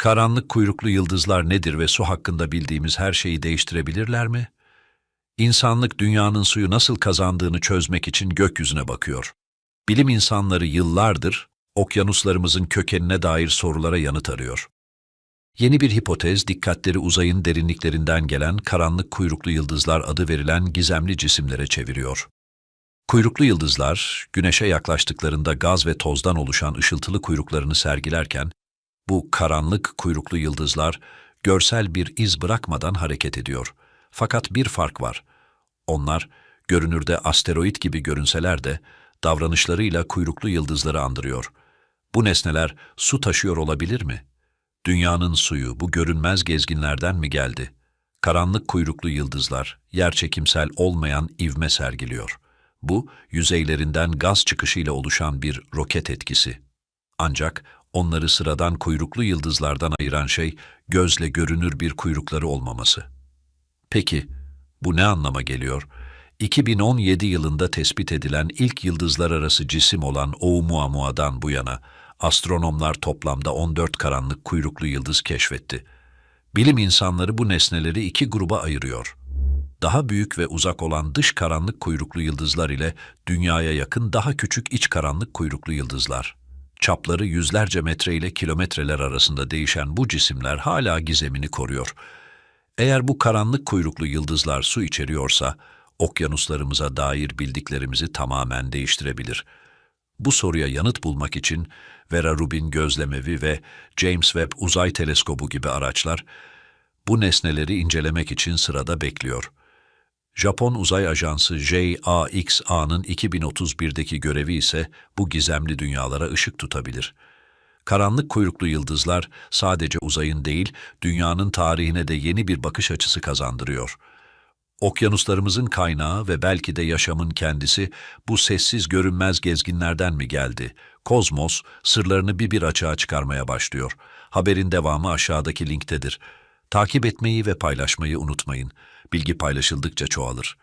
Karanlık kuyruklu yıldızlar nedir ve su hakkında bildiğimiz her şeyi değiştirebilirler mi? İnsanlık dünyanın suyu nasıl kazandığını çözmek için gökyüzüne bakıyor. Bilim insanları yıllardır okyanuslarımızın kökenine dair sorulara yanıt arıyor. Yeni bir hipotez dikkatleri uzayın derinliklerinden gelen karanlık kuyruklu yıldızlar adı verilen gizemli cisimlere çeviriyor. Kuyruklu yıldızlar, güneşe yaklaştıklarında gaz ve tozdan oluşan ışıltılı kuyruklarını sergilerken, bu karanlık kuyruklu yıldızlar görsel bir iz bırakmadan hareket ediyor. Fakat bir fark var. Onlar, görünürde asteroid gibi görünseler de, davranışlarıyla kuyruklu yıldızları andırıyor. Bu nesneler su taşıyor olabilir mi? Dünyanın suyu bu görünmez gezginlerden mi geldi? Karanlık kuyruklu yıldızlar, yerçekimsel olmayan ivme sergiliyor. Bu, yüzeylerinden gaz çıkışıyla oluşan bir roket etkisi. Ancak onları sıradan kuyruklu yıldızlardan ayıran şey, gözle görünür bir kuyrukları olmaması. Peki, bu ne anlama geliyor? 2017 yılında tespit edilen ilk yıldızlar arası cisim olan Oumuamua'dan bu yana, astronomlar toplamda 14 karanlık kuyruklu yıldız keşfetti. Bilim insanları bu nesneleri iki gruba ayırıyor. Daha büyük ve uzak olan dış karanlık kuyruklu yıldızlar ile dünyaya yakın daha küçük iç karanlık kuyruklu yıldızlar. Çapları yüzlerce metre ile kilometreler arasında değişen bu cisimler hala gizemini koruyor. Eğer bu karanlık kuyruklu yıldızlar su içeriyorsa, okyanuslarımıza dair bildiklerimizi tamamen değiştirebilir. Bu soruya yanıt bulmak için Vera Rubin gözlemevi ve James Webb Uzay Teleskobu gibi araçlar bu nesneleri incelemek için sırada bekliyor. Japon Uzay Ajansı JAXA'nın 2031'deki görevi ise bu gizemli dünyalara ışık tutabilir. Karanlık kuyruklu yıldızlar sadece uzayın değil, dünyanın tarihine de yeni bir bakış açısı kazandırıyor. Okyanuslarımızın kaynağı ve belki de yaşamın kendisi bu sessiz görünmez gezginlerden mi geldi? Kozmos sırlarını bir bir açığa çıkarmaya başlıyor. Haberin devamı aşağıdaki linktedir. Takip etmeyi ve paylaşmayı unutmayın. Bilgi paylaşıldıkça çoğalır.